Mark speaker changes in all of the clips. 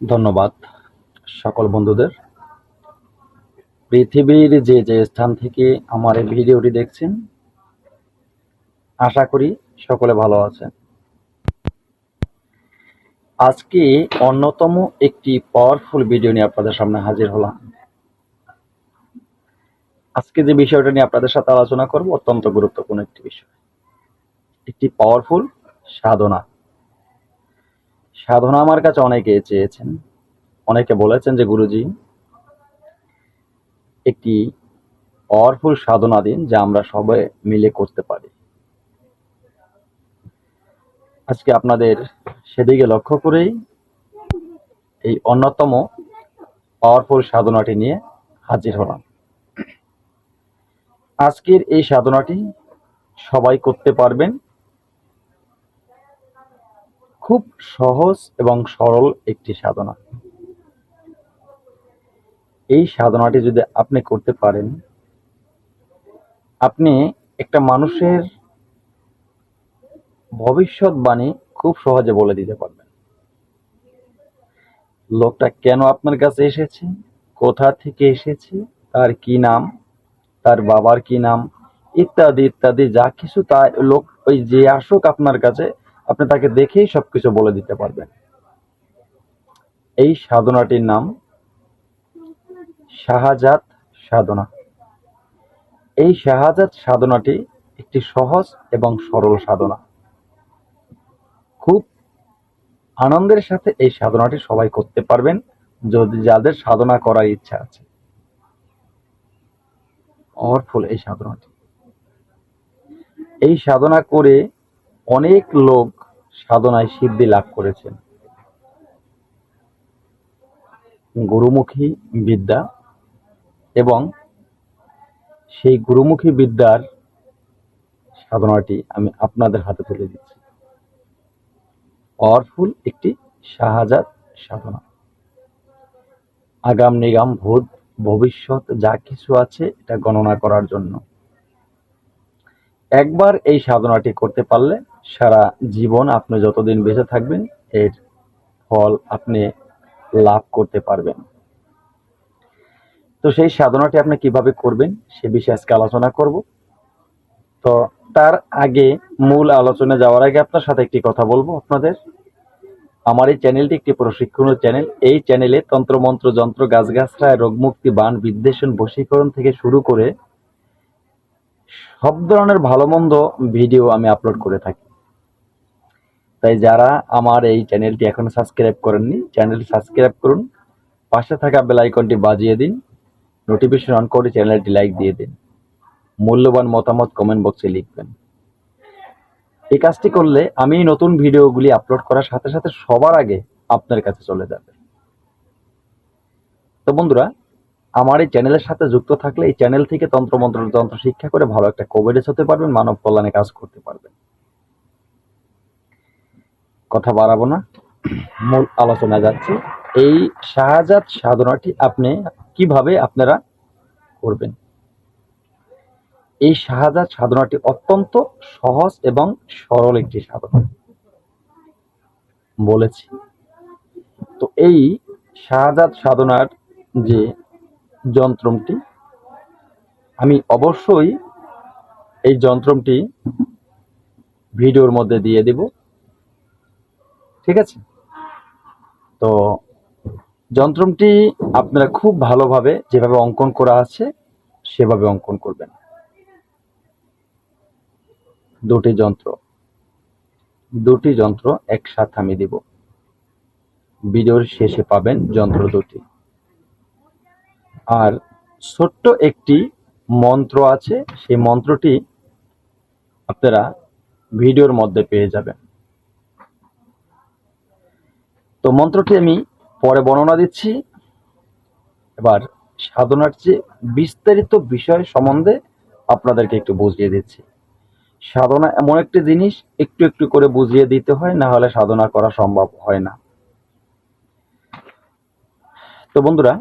Speaker 1: ধন্যবাদ সকল বন্ধুদের। পৃথিবীর যে যে স্থান থেকে আমার এই ভিডিওটি দেখছেন, আশা করি সকলে ভালো আছেন। আজকে অন্যতম একটি পাওয়ারফুল ভিডিও নিয়ে আপনাদের সামনে হাজির হলাম। আজকে যে বিষয়টা নিয়ে আপনাদের সাথে আলোচনা করব অত্যন্ত গুরুত্বপূর্ণ একটি বিষয়। একটি পাওয়ারফুল সাধনা। সাধনা আমার কাছে অনেকে চেয়েছেন। অনেকে বলেছেন যে গুরুজি, একটি পাওয়ারফুল সাধনা দিন যা আমরা সবাই মিলে করতে পারি। আজকে আপনাদের সেদিকে লক্ষ্য করেই এই অন্যতম পাওয়ারফুল সাধনাটি নিয়ে হাজির হলাম। আজকের এই সাধনাটি সবাই করতে পারবেন। খুব সহজ এবং সরল একটি সাধনা। এই সাধনাটি যদি আপনি করতে পারেন, আপনি একটা মানুষের ভবিষ্যৎবাণী খুব সহজে বলে দিতে পারবেন। লোকটা কেন আপনার কাছে এসেছে? কোথা থেকে এসেছে? তার কি নাম? তার বাবার কি নাম? ইত্যাদি ইত্যাদি, যা কিছু তা লোক ওই যে আসুক আপনার কাছে আপনি তাকে দেখেই সবকিছু বলে দিতে পারবেন। এই সাধনাটির নাম শাহাজাত সাধনা। এই শাহাজাত সাধনাটি একটি সহজ এবং সরল সাধনা। খুব আনন্দের সাথে এই সাধনাটি সবাই করতে পারবেন, যদি যাদের সাধনা করার ইচ্ছা আছে। পাওয়ারফুল এই সাধনাটি। এই সাধনা করে অনেক লোক সাধনায় সিদ্ধি লাভ করেছেন। গুরুমুখী বিদ্যা এবং সেই গুরুমুখী বিদ্যার সাধনাটি আমি আপনাদের হাতে তুলে দিচ্ছি। পাওয়ারফুল একটি শাহজাত সাধনা। আগাম নিগাম ভূত, ভবিষ্যৎ যা কিছু আছে এটা গণনা করার জন্য। একবার এই সাধনাটি করতে পারলে সারা জীবন আপনি যতদিন বেঁচে থাকবেন, এর ফল আপনি লাভ করতে পারবেন। তো সেই সাধনাটি আপনি কীভাবে করবেন, সে বিষয়ে আজকে আলোচনা করব। তো তার আগে মূল আলোচনা যাওয়ার আগে আপনার সাথে একটি কথা বলব আপনাদের। আমার এই চ্যানেলটি একটি প্রশিক্ষণের চ্যানেল। এই চ্যানেলে তন্ত্রমন্ত্র যন্ত্র গাছগাছরা রোগমুক্তি বান, বিদ্বেষণ, বশীকরণ থেকে শুরু করে সব ধরনের ভালো মন্দ ভিডিও আমি আপলোড করে থাকি। তাই যারা আমার এই চ্যানেলটি এখনও সাবস্ক্রাইব করেননি, চ্যানেলটি সাবস্ক্রাইব করুন। পাশে থাকা বেল আইকনটি বাজিয়ে দিন। নোটিফিকেশন অন করে চ্যানেলটি লাইক দিয়ে দিন। মূল্যবান মতামত কমেন্ট বক্সে লিখবেন। এই কাজটি করলে আমি নতুন ভিডিওগুলি আপলোড করার সাথে সাথে সবার আগে আপনার কাছে চলে যাবে। তো বন্ধুরা, আমার এই চ্যানেলের সাথে যুক্ত থাকলে এই চ্যানেল থেকে তন্ত্রমন্ত্র তন্ত্র শিক্ষা করে ভালো একটা কোভিডেস হতে পারবেন, মানব কল্যাণে কাজ করতে পারবেন। কথা বাড়াবো না। মূল আলোচনা যাচ্ছে। এই শাহজাত সাধনাটি আপনি কীভাবে আপনারা করবেন? এই শাহজাত সাধনাটি অত্যন্ত সহজ এবং সরল একটি সাধনা। বলেছি। তো এই শাহজাত সাধনার যে যন্ত্রটি আমি অবশ্যই এই যন্ত্রটি ভিডিওর মধ্যে দিয়ে দিব। ঠিক আছে? তো যন্ত্রটি আপনারা খুব ভালোভাবে যেভাবে অঙ্কন করা আছে, সেভাবে অঙ্কন করবেন। দুটি যন্ত্র। দুটি যন্ত্র একসাথে আমি দিব। ভিডিওর শেষে পাবেন যন্ত্র দুটি। আর ছোট্ট একটি মন্ত্র আছে, সেই মন্ত্রটি আপনারা ভিডিওর মধ্যে পেয়ে যাবেন। তো মন্ত্রটি আমি পরে বর্ণনা দিচ্ছি। এবার সাধনার যে বিস্তারিত বিষয় সম্বন্ধে আপনাদেরকে একটু বুঝিয়ে দিচ্ছি। সাধনা এমন একটি জিনিস, একটু একটু করে বুঝিয়ে দিতে হয়, না হলে সাধনা করা সম্ভব হয় না। তো বন্ধুরা,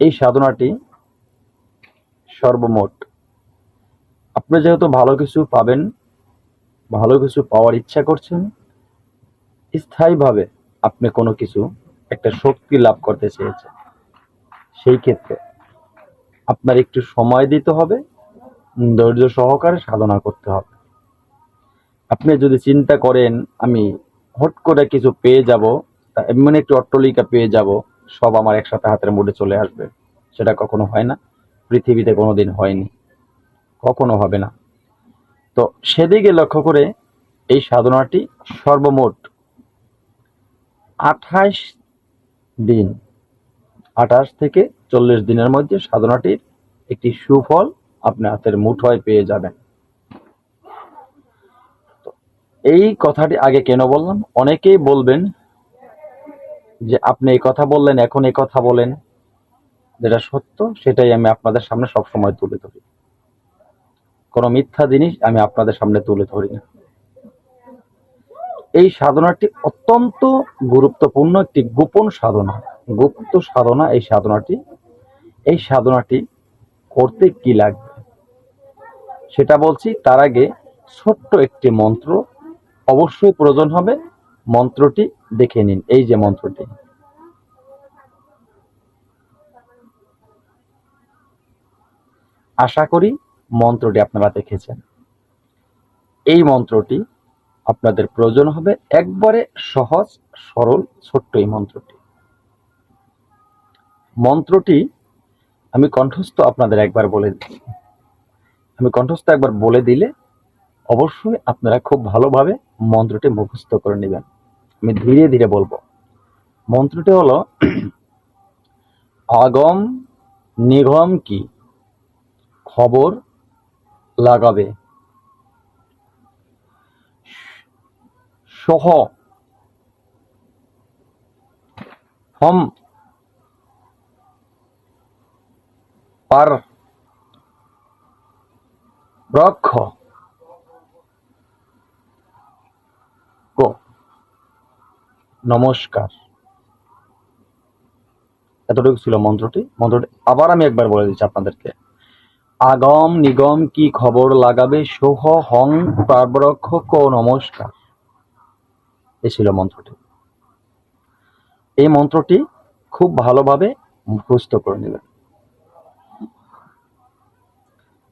Speaker 1: এই সাধনাটি সর্বমোট আপনি যেহেতু ভালো কিছু পাবেন, ভালো কিছু পাওয়ার ইচ্ছা করছেন স্থায়ীভাবে আপনি কোনো কিছু একটা শক্তি লাভ করতে চেয়েছেন, সেই ক্ষেত্রে আপনার একটু সময় দিতে হবে, ধৈর্য সহকারে সাধনা করতে হবে। আপনি যদি চিন্তা করেন, আমি হট করে কিছু পেয়ে যাব এমন একটি অট্টলিকা পেয়ে যাব, সব আমার একসাথে হাতের মুঠে চলে আসবে। সেটা কখনো হয় না, পৃথিবীতে কোনোদিন হয়নি, কখনো হবে না। তো সেদিকে লক্ষ্য করে এই সাধনাটি সর্বমোট আঠাশ দিন, আঠাশ থেকে চল্লিশ দিনের মধ্যে সাধনাটির একটি সুফল আপনি হাতের মুঠোয় পেয়ে যাবেন। এই কথাটি আগে কেন বললাম? অনেকেই বলবেন যে, আপনি এই কথা বললেন, এখন এই কথা বলেন। যেটা সত্য, সেটাই আমি আপনাদের সামনে সবসময় তুলে ধরি। কোনো মিথ্যা জিনিস আমি আপনাদের সামনে তুলে ধরি না। এই সাধনাটি অত্যন্ত গুরুত্বপূর্ণ একটি গোপন সাধনা। গুপ্ত সাধনা এই সাধনাটি। এই সাধনাটি করতে কি লাগবে? সেটা বলছি, তার আগে ছোট্ট একটি মন্ত্র অবশ্যই প্রয়োজন হবে। মন্ত্রটি দেখে নিন, এই যে মন্ত্রটি। আশা করি মন্ত্রটি আপনারা দেখেছেন। এই মন্ত্রটি আপনাদের প্রয়োজন হবে একবারে সহজ, সরল, ছোট্ট এই মন্ত্রটি। মন্ত্রটি আমি কণ্ঠস্থ আপনাদের একবার বলে দিচ্ছি আমি কণ্ঠস্থ একবার বলে দিলে অবশ্যই আপনারা খুব ভালোভাবে মন্ত্রটি মুখস্থ করে নেবেন। আমি ধীরে ধীরে বলব। মন্ত্রটি হলো, আগম নিগম কি খবর লাগাবে? সহ। হম পার রক্ষ। নমস্কার। এতটুকু ছিল মন্ত্রটি। মন্ত্রটি আবার আমি একবার বলে দিচ্ছি আপনাদেরকে। আগম নিগম কি খবর লাগাবে? সোহ হং প্রাবরক্ষ কো নমস্কার। এই ছিল মন্ত্রটি। এই মন্ত্রটি খুব ভালোভাবে মুখস্থ করে নেবেন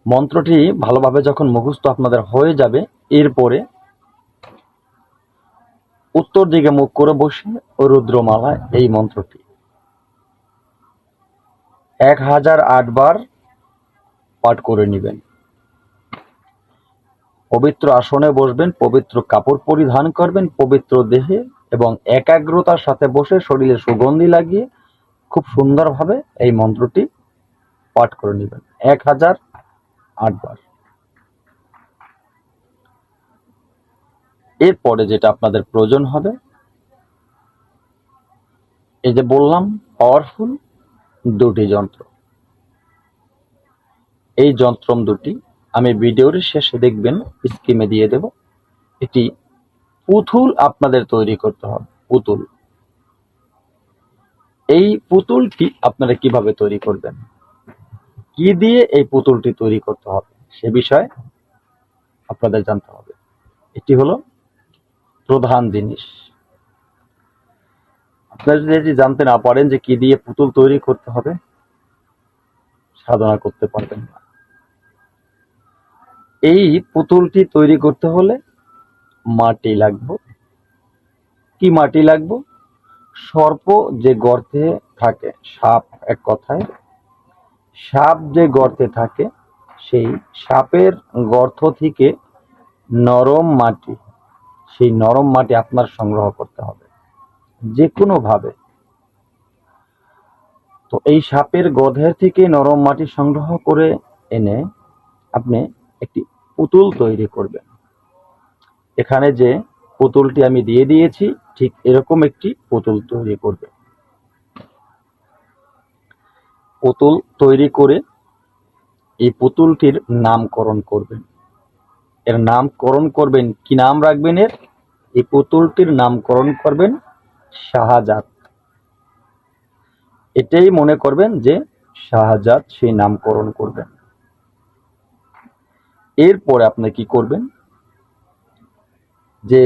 Speaker 1: মন্ত্রটি ভালোভাবে যখন মুখস্থ আপনাদের হয়ে যাবে, এরপরে উত্তর দিকে মুখ করে বসে রুদ্রমালা এই মন্ত্রটি। এক হাজার আটবার পাঠ করে নেবেন। পবিত্র আসনে বসবেন, পবিত্র কাপড় পরিধান করবেন, পবিত্র দেহে এবং একাগ্রতার সাথে বসে শরীরে সুগন্ধি লাগিয়ে খুব সুন্দরভাবে এই মন্ত্রটি পাঠ করে নেবেন। এক হাজার আটবার এরপরে যেটা আপনাদের প্রয়োজন হবে, এই যে বললাম পাওয়ারফুল দুটি যন্ত্র। এই যন্ত্রম দুটি আমি ভিডিওর শেষে দেখবেন স্কিমে দিয়ে দেব, এটি পুতুল আপনাদের তৈরি করতে হবে, পুতুল। এই পুতুলটি আপনারা কীভাবে তৈরি করবেন? কি দিয়ে এই পুতুলটি তৈরি করতে হবে? সে বিষয়ে আপনাদের জানতে হবে। এটি হলো প্রধান জিনিস। আপনারা যদি জানতে না পারেন যে কি দিয়ে পুতুল তৈরি করতে হবে, সাধনা করতে পারবেন না। এই পুতুলটি তৈরি করতে হলে মাটি লাগবে। কি মাটি লাগবে? সর্প যে গর্তে থাকে, সাপ এক কথায়। সাপ যে গর্তে থাকে, সেই সাপের গর্ত থেকে নরম মাটি, সেই নরম মাটি আপনার সংগ্রহ করতে হবে যে কোনো ভাবে তো এই সাপের গধের থেকে নরম মাটি সংগ্রহ করে এনে আপনি একটি পুতুল তৈরি করবেন এখানে যে পুতুলটি আমি দিয়ে দিয়েছি, ঠিক এরকম একটি পুতুল তৈরি করবে। পুতুল তৈরি করে এই পুতুলটির নামকরণ করবেন। এর নামকরণ করবেন, কি নাম রাখবেন এর? এই পুতুলটির নামকরণ করবেন শাহজাদ। এটাই মনে করবেন যে শাহজাদ সেই নামকরণ করবেন। এরপরে আপনি কি করবেন? যে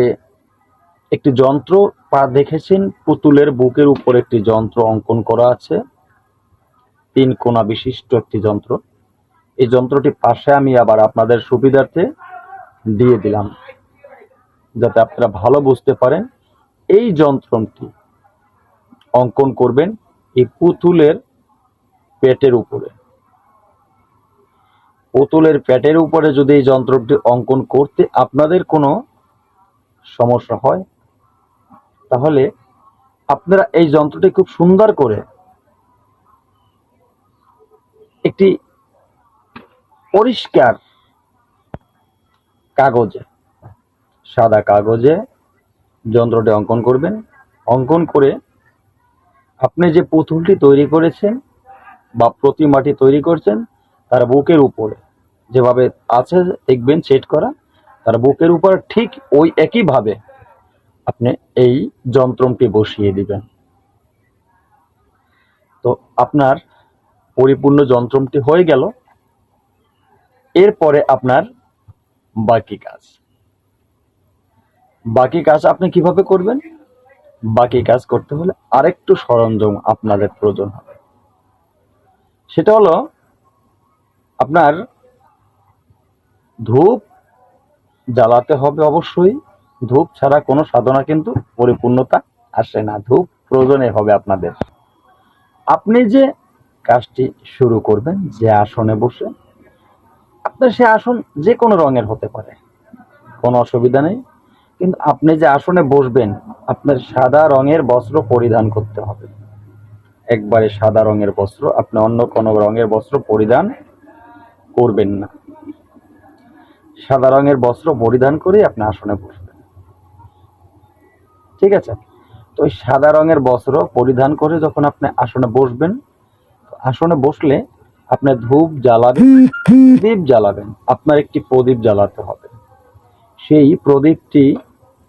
Speaker 1: একটি যন্ত্র পা দেখেছেন, পুতুলের বুকের উপর একটি যন্ত্র অঙ্কন করা আছে, তিন কোণা বিশিষ্ট একটি যন্ত্র। এই যন্ত্রটি পাশে আমি আবার আপনাদের সুবিধার্থে দিয়ে দিলাম, যাতে আপনারা ভালো বুঝতে পারেন। এই যন্ত্রটি অঙ্কন করবেন এই পুতুলের পেটের উপরে। পুতুলের প্যাটের উপরে যদি এই যন্ত্রটি অঙ্কন করতে আপনাদের কোনো সমস্যা হয়, তাহলে আপনারা এই যন্ত্রটি খুব সুন্দর করে একটি পরিষ্কার কাগজে, সাদা কাগজে যন্ত্রটি অঙ্কন করবেন। অঙ্কন করে আপনি যে পুতুলটি তৈরি করেছেন বা প্রতিমাটি তৈরি করছেন তার বুকের উপরে। যেভাবে আছে, দেখবেন সেট করা, তার বুকের উপর ঠিক ওই একইভাবে আপনি এই যন্ত্রটি বসিয়ে দিবেন। তো আপনার পরিপূর্ণ যন্ত্রটি হয়ে গেল। এরপরে আপনার বাকি কাজ। বাকি কাজ আপনি কীভাবে করবেন? বাকি কাজ করতে হলে আরেকটু সরঞ্জাম আপনাদের প্রয়োজন হবে। সেটা হলো আপনার ধূপ জ্বালাতে হবে অবশ্যই। ধূপ ছাড়া কোনো সাধনা কিন্তু পরিপূর্ণতা আসে না। ধূপ প্রয়োজনে হবে আপনাদের। আপনি যে কাজটি শুরু করবেন, যে আসনে বসে, আপনার সে আসন যে কোনো রঙের হতে পারে। কোনো অসুবিধা নেই। কিন্তু আপনি যে আসনে বসবেন, আপনার সাদা রঙের বস্ত্র পরিধান করতে হবে। একবারে সাদা রঙের বস্ত্র, আপনি অন্য কোনো রঙের বস্ত্র পরিধান করবেন না। সাদা রঙের বস্ত্র পরিধান করে আপনি আসনে বসবেন। ঠিক আছে? তো ওই সাদা রঙের বস্ত্র পরিধান করে যখন আপনি আসনে বসবেন আসনে বসলে আপনি ধূপ জ্বালাবেন, প্রদীপ জ্বালাবেন। আপনার একটি প্রদীপ জ্বালাতে হবে। সেই প্রদীপটি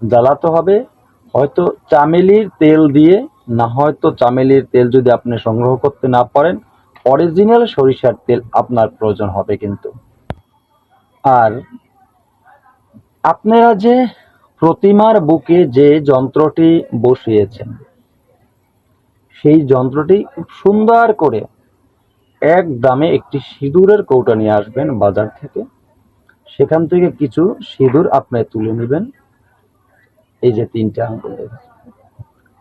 Speaker 1: জ্বালাতে হবে, হয়তো চামেলির তেল দিয়ে, না হয়তো চামেলির তেল যদি আপনি সংগ্রহ করতে না পারেন অরিজিনাল সরিষার তেল আপনার প্রয়োজন হবে কিন্তু। আর আপনারা যে প্রতিমার বুকে যে যন্ত্রটি বসিয়েছেন, সেই যন্ত্রটি খুব সুন্দর করে এক দামে একটি সিঁদুরের কৌটা নিয়ে আসবেন বাজার থেকে। সেখান থেকে কিছু সিঁদুর আপনি তুলে নেবেন। এই যে তিনটা আঙ্গুল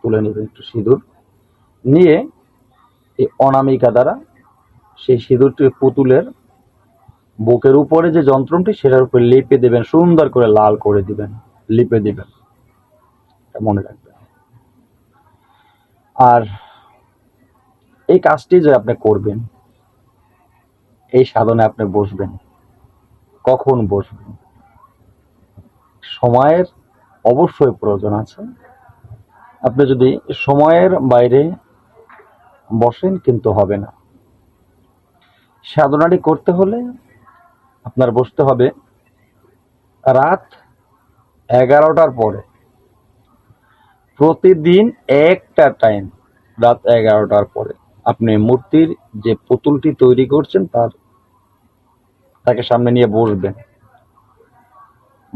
Speaker 1: তুলে নেবেন একটু সিঁদুর। নিয়ে এই অনামিকা দ্বারা সেই সিঁদুরটি পুতুলের বুকের উপরে যে যন্ত্রটি, সেটার উপরে লেপে দেবেন, সুন্দর করে লাল করে দিবেন, লিপে দিবেন। মনে রাখবেন। আর এই কাজটি যে আপনি করবেন, এই সাধনে আপনি বসবেন। কখন বসবেন? সময়ের অবশ্যই প্রয়োজন আছে। আপনি যদি সময়ের বাইরে বসেন, কিন্তু হবে না। সাধনাটি করতে হলে আপনার বসতে হবে রাত এগারোটার পরে। প্রতিদিন একটা টাইম রাত এগারোটার পরে। আপনি মূর্তির যে পুতুলটি তৈরি করছেন তার, তাকে সামনে নিয়ে বসবেন।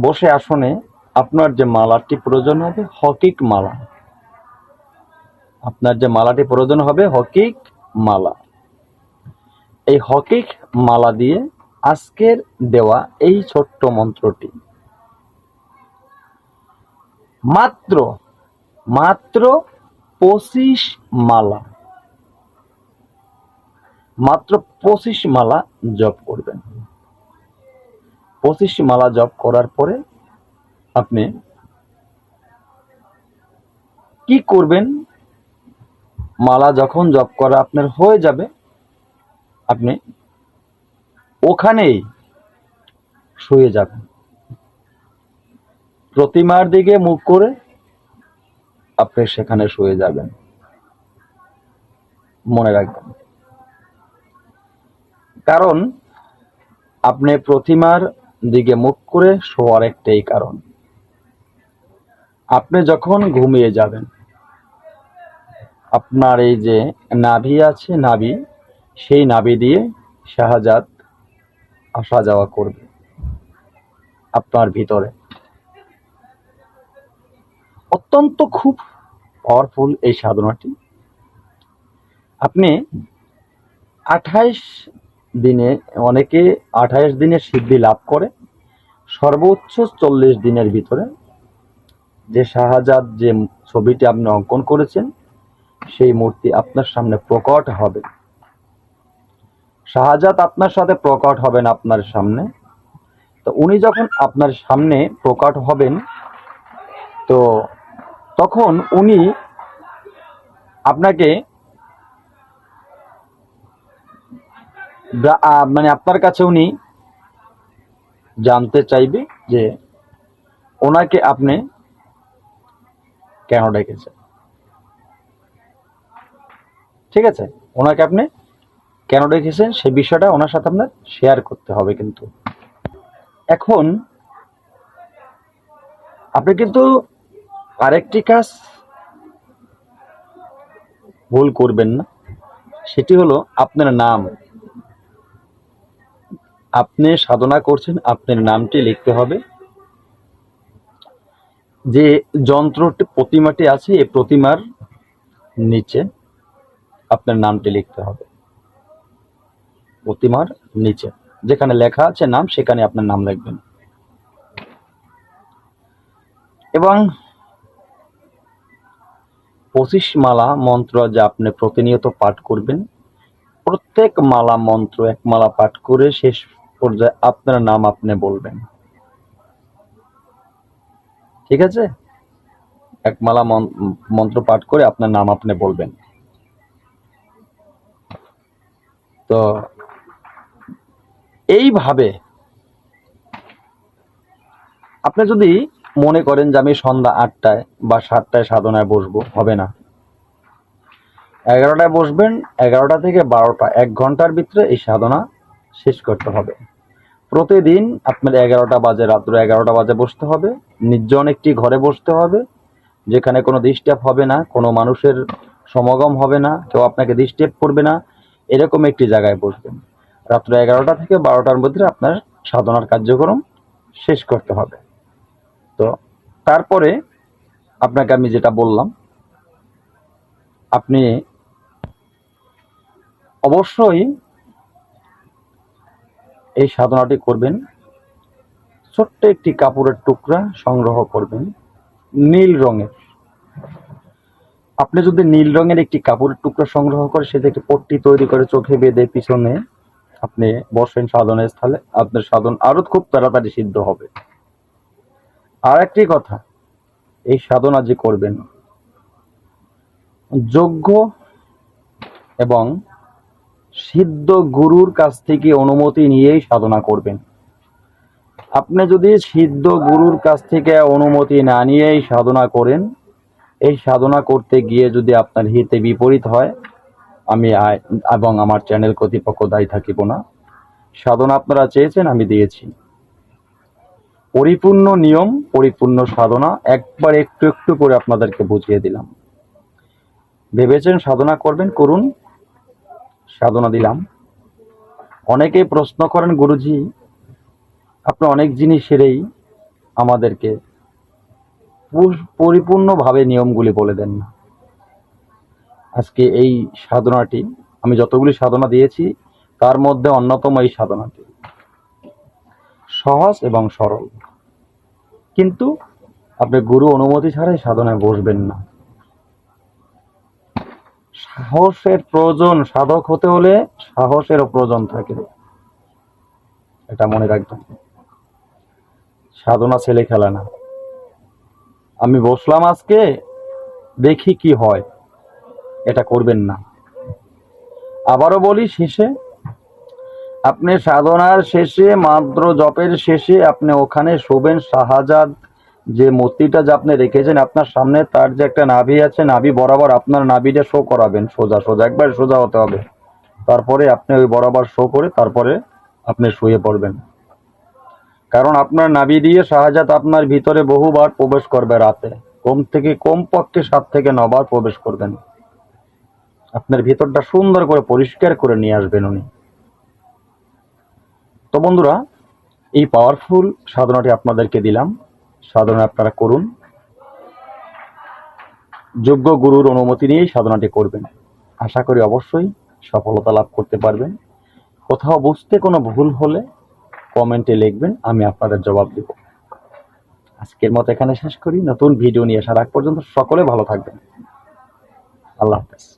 Speaker 1: বসে আসনে আপনার যে মালাটি প্রয়োজন হবে, হকিক মালা। আপনার যে মালাটি প্রয়োজন হবে, হকিক মালা। এই হকিক মালা দিয়ে আজকের দেওয়া এই ছোট্ট মন্ত্রটি। মাত্র মাত্র পঁচিশ মালা। মাত্র পঁচিশ মালা জপ করবেন। পঁচিশ মালা জপ করার পরে আপনি কি করবেন? মালা যখন জপ করা আপনার হয়ে যাবে আপনি ওখানেই শুয়ে যাবেন। প্রতিমার দিকে মুখ করে আপনি সেখানে শুয়ে যাবেন। মনে রাখবেন। কারণ আপনি প্রতিমার দিকে মুখ করে শোয়ার একটাই কারণ। আপনি যখন ঘুমিয়ে যাবেন, আপনার এই যে নাভি আছে, নাভি সেই নাভি দিয়ে শাহজাদ আসা যাওয়া করবে আপনার ভিতরে। অত্যন্ত খুব পাওয়ারফুল এই সাধনাটি। আপনি আঠাইশ দিনে, অনেকে আঠাইশ দিনের সিদ্ধি লাভ করে, সর্বোচ্চ চল্লিশ দিনের ভিতরে যে শাহজাদ যে ছবিটি আপনি অঙ্কন করেছেন, সেই মূর্তি আপনার সামনে প্রকট হবে। শাহজাদ আপনার সাথে প্রকট হবেন আপনার সামনে। তো উনি যখন আপনার সামনে প্রকট হবেন, তো তখন উনি আপনাকে মানে আপনার কাছে উনি জানতে চাইবে যে ওনাকে আপনি কেন ডেকেছেন। ঠিক আছে? ওনাকে আপনি কেন রেখেছেন সেই বিষয়টা ওনার সাথে আপনার শেয়ার করতে হবে কিন্তু। এখন, আপনি কিন্তু আরেকটি কাজ ভুল করবেন না। সেটি হলো আপনার নাম। আপনি সাধনা করছেন, আপনার নামটি লিখতে হবে। যে যন্ত্রটি, প্রতিমাটি আছে, এই প্রতিমার নিচে আপনার নামটি লিখতে হবে। প্রতিমার নিচে। যেখানে লেখা আছে নাম, সেখানে আপনার নাম লিখবেন। এবং পঁচিশ মালা মন্ত্র যা আপনি প্রতিনিয়ত পাঠ করবেন, প্রত্যেক মালা মন্ত্র, এক মালা পাঠ করে শেষ পর্যায়ে আপনার নাম আপনি বলবেন। ঠিক আছে? এক মালা মন্ত্র পাঠ করে আপনার নাম আপনি বলবেন। তো এইভাবে আপনি যদি মনে করেন যে আমি সন্ধ্যা আটটায় বা সাতটায় সাধনায় বসবো, হবে না। এগারোটায় বসবেন, এগারোটা থেকে বারোটা, এক ঘণ্টার ভিতরে এই সাধনা শেষ করতে হবে। প্রতিদিন আপনার এগারোটা বাজে, রাত্র এগারোটা বাজে বসতে হবে, নির্জন একটি ঘরে বসতে হবে, যেখানে কোনো ডিস্টার্ব হবে না, কোনো মানুষের সমাগম হবে না, কেউ আপনাকে ডিস্টার্ব করবে না, এরকম একটি জায়গায় বসবেন। রাত্র এগারোটা থেকে বারোটার মধ্যে আপনার সাধনার কার্যক্রম শেষ করতে হবে। তো তারপরে আপনাকে আমি যেটা বললাম, আপনি অবশ্যই এই সাধনাটি করবেন, ছোট্ট একটি কাপড়ের টুকরা সংগ্রহ করবেন নীল রঙের। আপনি যদি নীল রঙের একটি কাপড়ের টুকরা সংগ্রহ করে সেটা একটি পট্টি তৈরি করে চোখে বেঁধে পিছনে আপনি বসেন সাধনের স্থলে, আপনার সাধন আরও খুব তাড়াতাড়ি সিদ্ধ হবে। আর একটি কথা, এই সাধনা যে করবেন, যোগ্য এবং সিদ্ধ গুরুর কাছ থেকে অনুমতি নিয়েই সাধনা করবেন। আপনি যদি সিদ্ধ গুরুর কাছ থেকে অনুমতি না নিয়েই সাধনা করেন, এই সাধনা করতে গিয়ে যদি আপনার হিতে বিপরীত হয় আমি এবং আমার চ্যানেল কর্তৃপক্ষ দায়ী থাকিব না। সাধনা আপনারা চেয়েছেন, আমি দিয়েছি। পরিপূর্ণ নিয়ম, পরিপূর্ণ সাধনা, একবার একটু একটু করে আপনাদেরকে বুঝিয়ে দিলাম। ভেবেছেন সাধনা করবেন? করুন। সাধনা দিলাম। অনেকে প্রশ্ন করেন, গুরুজি, আপনি অনেক জিনিসেরই আমাদেরকে পরিপূর্ণভাবে নিয়মগুলি বলে দেন না। আজকে এই সাধনাটি, আমি যতগুলি সাধনা দিয়েছি, তার মধ্যে অন্যতম এই সাধনাটি। সহজ এবং সরল। কিন্তু আপনি গুরু অনুমতি ছাড়াই সাধনায় বসবেন না। সাহসের প্রয়োজন সাধক হতে হলে সাহসেরও প্রয়োজন থাকে। এটা মনে রাখবেন। সাধনা ছেলে খেলা না। আমি বসলাম আজকে, দেখি কি হয়। এটা করবেন না। আবারও বলি, শেষে আপনি সাধনার শেষে মাত্র জপের শেষে আপনি ওখানে শোবেন। শাহজাদ যে মূর্তিটা যে আপনি রেখেছেন, আপনার সামনে তার যে একটা নাভি আছে, নাভি বরাবর আপনার নাভিটা শো করাবেন। সোজা সোজা, একবার সোজা হতে হবে। তারপরে আপনি ওই বরাবর শো করে তারপরে আপনি শুয়ে পড়বেন। কারণ আপনার নাভি দিয়ে শাহজাদ আপনার ভিতরে বহুবার প্রবেশ করবে রাতে। কম থেকে কম পক্ষে সাত থেকে নবার প্রবেশ করবেন। আপনার ভেতরটা সুন্দর করে পরিষ্কার করে নিয়ে আসবেন উনি। তো বন্ধুরা, এই পাওয়ারফুল সাধনাটি আপনাদেরকে দিলাম। সাধনা আপনারা করুন। যোগ্য গুরুর অনুমতি নিয়েই সাধনাটি করবেন। আশা করি অবশ্যই সফলতা লাভ করতে পারবেন। কোথাও বুঝতে কোনো ভুল হলে কমেন্টে লিখবেন, আমি আপনাদের জবাব দেব। আজকের মতো এখানে শেষ করি। নতুন ভিডিও নিয়ে আসার আগ পর্যন্ত সকলে ভালো থাকবেন। আল্লাহ হাফেজ।